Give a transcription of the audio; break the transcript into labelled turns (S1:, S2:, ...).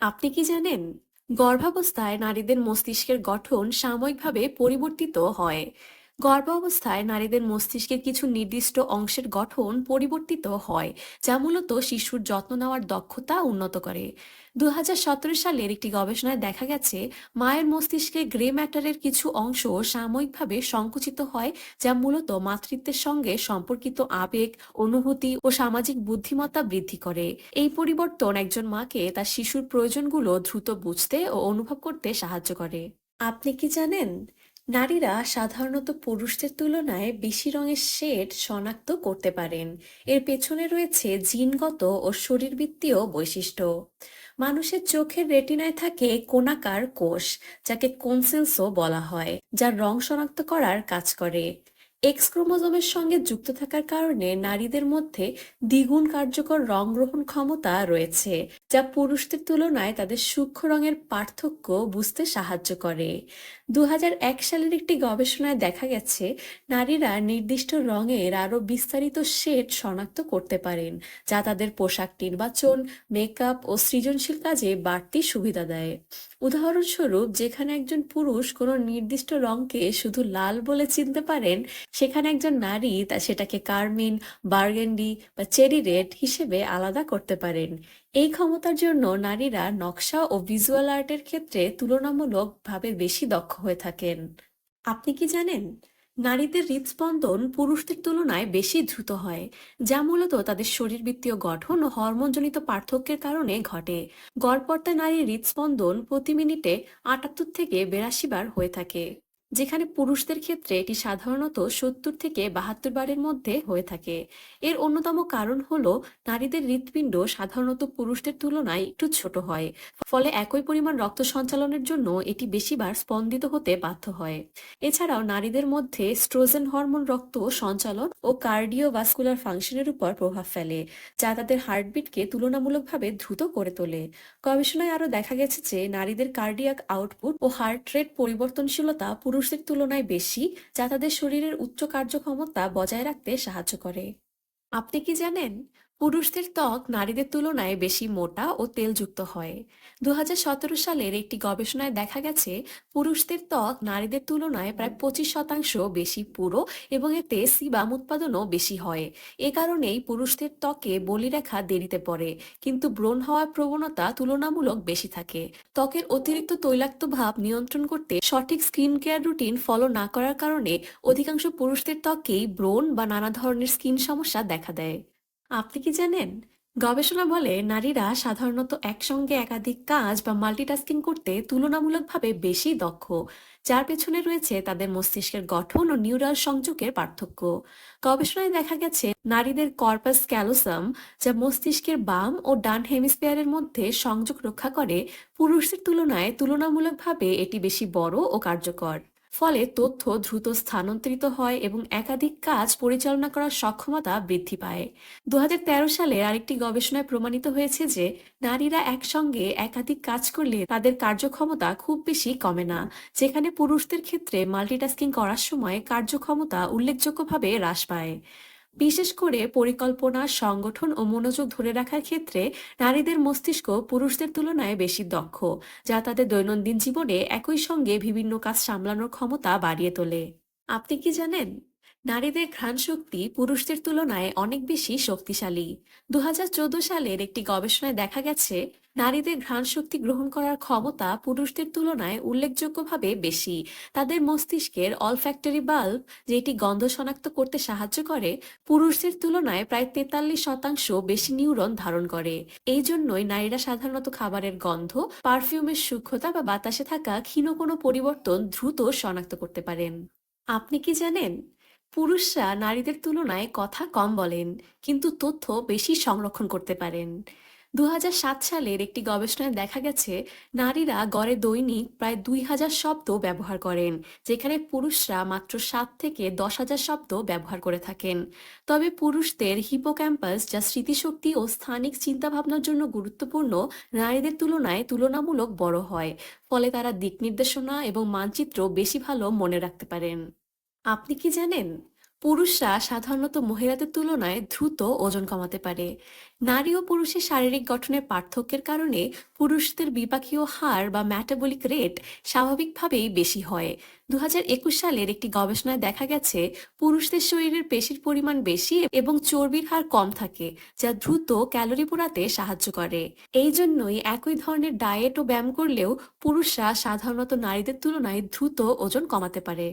S1: আপনি কি জানেন গর্ভাবস্থায় নারীদের মস্তিষ্কের গঠন সাময়িকভাবে পরিবর্তিত হয়। গর্ভাবস্থায় নারীদের মস্তিষ্কের কিছু নির্দিষ্ট অংশের গঠন পরিবর্তিত হয়, যা মূলত শিশুর যত্ন নেওয়ার দক্ষতা উন্নত করে। দু হাজার সতেরো সালের একটি গবেষণায় দেখা গেছে, মায়ের মস্তিষ্কে গ্রে ম্যাটারের কিছু অংশ সাময়িকভাবে সংকুচিত হয়, যা মূলত মাতৃত্বের সঙ্গে সম্পর্কিত আবেগ, অনুভূতি ও সামাজিক বুদ্ধিমত্তা বৃদ্ধি করে। এই পরিবর্তন একজন মাকে তার শিশুর প্রয়োজনগুলো দ্রুত বুঝতে ও অনুভব করতে সাহায্য করে। আপনি কি জানেন নারীরা সাধারণত পুরুষদের তুলনায় বেশি রঙের শেড শনাক্ত করতে পারেন। এর পেছনে রয়েছে জিনগত ও শরীরবৃত্তীয় বৈশিষ্ট্য। মানুষের চোখের রেটিনায় থাকে কোনাকার কোষ, যাকে কনসেলসও বলা হয় যা রং শনাক্ত করার কাজ করে। এক্স ক্রোমোজোমের সঙ্গে যুক্ত থাকার কারণে নারীদের মধ্যে দ্বিগুণ কার্যকর রং গ্রহণ ক্ষমতা রয়েছে, যা পুরুষদের তুলনায় তাদের সূক্ষ্ম রঙের পার্থক্য বুঝতে সাহায্য করে। দুহাজার এক সালের একটি গবেষণায় দেখা গেছে, নারীরা নির্দিষ্ট রঙের আরও বিস্তারিত শেড শনাক্ত করতে পারেন, যা তাদের পোশাক নির্বাচন, মেকআপ ও সৃজনশীল কাজে বাড়তি সুবিধা দেয়। উদাহরণস্বরূপ, যেখানে একজন পুরুষ কোনো নির্দিষ্ট রঙকে শুধু লাল বলে চিনতে পারেন সেখানে একজন নারী তা সেটাকে কার্মিন, বার্গেন্ডি বা চেরি রেড হিসেবে আলাদা করতে পারেন। এই ক্ষমতার জন্য নারীরা নকশা ও ভিজুয়াল আর্টের ক্ষেত্রে তুলনামূলকভাবে বেশি দক্ষ হয়ে থাকেন। আপনি কি জানেন? নারীদের হৃদস্পন্দন পুরুষদের তুলনায় বেশি দ্রুত হয়, যা মূলত তাদের শরীরবৃত্তীয় গঠন ও হরমোনজনিত পার্থক্যের কারণে ঘটে। গড়পড়তা নারীর হৃদস্পন্দন প্রতি মিনিটে আটাত্তর থেকে বেরাশি বার হয়ে থাকে। যেখানে পুরুষদের ক্ষেত্রে এটি সাধারণত সত্তর থেকে বাহাত্তর বারের মধ্যে হয়ে থাকে। এর অন্যতম কারণ হলো নারীদের হৃৎপিণ্ড সাধারণত পুরুষদের তুলনায় একটু ছোট হয়, ফলে একই পরিমাণ রক্ত সঞ্চালনের জন্য এটি বেশিবার স্পন্দিত হতে বাধ্য হয়। এছাড়াও নারীদের মধ্যে স্ট্রোজেন হরমোন রক্ত সঞ্চালন ও কার্ডিওভাস্কুলার ফাংশনের উপর প্রভাব ফেলে, যা তাদের হার্টবিটকে তুলনামূলকভাবে দ্রুত করে তোলে। গবেষণায় আরও দেখা গেছে যে নারীদের কার্ডিয়াক আউটপুট ও হার্ট রেট পরিবর্তনশীলতা পুরুষদের তুলনায় বেশি, যা তাদের শরীরের উচ্চ কার্যক্ষমতা বজায় রাখতে সাহায্য করে। আপনি কি জানেন? পুরুষদের ত্বক নারীদের তুলনায় বেশি মোটা ও তেলযুক্ত হয়। দু হাজার সতেরো সালের একটি গবেষণায় দেখা গেছে, পুরুষদের ত্বক নারীদের তুলনায় প্রায় পঁচিশ শতাংশ বেশি পুরো এবং এতে সিবাম উৎপাদনও বেশি হয়। এ কারণেই পুরুষদের ত্বকে বলিরেখা দেরিতে পড়ে, কিন্তু ব্রণ হওয়ার প্রবণতা তুলনামূলক বেশি থাকে। ত্বকের অতিরিক্ত তৈলাক্ত ভাব নিয়ন্ত্রণ করতে সঠিক স্কিন কেয়ার রুটিন ফলো না করার কারণে অধিকাংশ পুরুষদের ত্বকেই ব্রণ বা নানা ধরনের স্কিন সমস্যা দেখা দেয়। আপনি কি জানেন? গবেষণা বলে নারীরা সাধারণত একসঙ্গে একাধিক কাজ বা মাল্টিটাস্কিং করতে তুলনামূলকভাবে বেশি দক্ষ। যার পেছনে রয়েছে তাদের মস্তিষ্কের গঠন ও নিউরাল সংযোগের পার্থক্য। গবেষণায় দেখা গেছে, নারীদের কর্পাস ক্যালোসাম যা মস্তিষ্কের বাম ও ডান হেমিস্ফিয়ারের মধ্যে সংযোগ রক্ষা করে, পুরুষদের তুলনায় তুলনামূলকভাবে এটি বেশি বড় ও কার্যকর। ফলে তথ্য দ্রুত স্থানান্তরিত হয় এবং একাধিক কাজ পরিচালনা করার সক্ষমতা বৃদ্ধি পায়। দু হাজার তেরো সালে আরেকটি গবেষণায় প্রমাণিত হয়েছে যে, নারীরা একসঙ্গে একাধিক কাজ করলে তাদের কার্যক্ষমতা খুব বেশি কমে না, যেখানে পুরুষদের ক্ষেত্রে মাল্টিটাস্কিং করার সময় কার্যক্ষমতা উল্লেখযোগ্যভাবে হ্রাস পায়। বিশেষ করে পরিকল্পনা, সংগঠন ও মনোযোগ ধরে রাখার ক্ষেত্রে নারীদের মস্তিষ্ক পুরুষদের তুলনায় বেশি দক্ষ, যা তাদের দৈনন্দিন জীবনে একই সঙ্গে বিভিন্ন কাজ সামলানোর ক্ষমতা বাড়িয়ে তোলে। আপনি কি জানেন? নারীদের ঘ্রাণ শক্তি পুরুষদের তুলনায় অনেক বেশি শক্তিশালী। দুহাজার চোদ্দ সালের একটি গবেষণায় দেখা গেছে, নারীদের ঘ্রাণ শক্তি গ্রহণ করার ক্ষমতা পুরুষদের তুলনায় উল্লেখযোগ্যভাবে বেশি। তাদের মস্তিষ্কের অলফ্যাক্টরি বাল্ব যেটি গন্ধ শনাক্ত করতে সাহায্য করে, পুরুষদের তুলনায় প্রায় তেতাল্লিশ শতাংশ বেশি নিউরন ধারণ করে। এই জন্যই নারীরা সাধারণত খাবারের গন্ধ, পারফিউমের সূক্ষ্মতা বা বাতাসে থাকা ক্ষীণ কোনো পরিবর্তন দ্রুত শনাক্ত করতে পারেন। আপনি কি জানেন? পুরুষরা নারীদের তুলনায় কথা কম বলেন, কিন্তু তথ্য বেশি সংরক্ষণ করতে পারেন। দু হাজার সাত সালের একটি গবেষণায় দেখা গেছে, নারীরা গড়ে দৈনিক প্রায় দুই হাজার শব্দ ব্যবহার করেন, যেখানে পুরুষরা মাত্র সাত থেকে দশ হাজার শব্দ ব্যবহার করে থাকেন। তবে পুরুষদের হিপোক্যাম্পাস যা স্মৃতিশক্তি ও স্থানিক চিন্তাভাবনার জন্য গুরুত্বপূর্ণ, নারীদের তুলনায় তুলনামূলক বড় হয়, ফলে তারা দিক নির্দেশনা এবং মানচিত্র বেশি ভালো মনে রাখতে পারেন। আপনি কি জানেন? পুরুষরা সাধারণত মহিলাদের তুলনায় দ্রুত ওজন কমাতে পারে। নারী ও পুরুষের শারীরিক গঠনের পার্থক্যের কারণে পুরুষদের বিপাকীয় হার বা ম্যাটাবলিক রেট স্বাভাবিকভাবেই বেশি হয়। দু হাজার একুশ সালের একটি গবেষণায় দেখা গেছে, পুরুষদের শরীরের পেশির পরিমাণ বেশি এবং চর্বির হার কম থাকে, যা দ্রুত ক্যালোরি পোড়াতে সাহায্য করে। এই জন্যই একই ধরনের ডায়েট ও ব্যায়াম করলেও পুরুষরা সাধারণত নারীদের তুলনায় দ্রুত ওজন কমাতে পারে।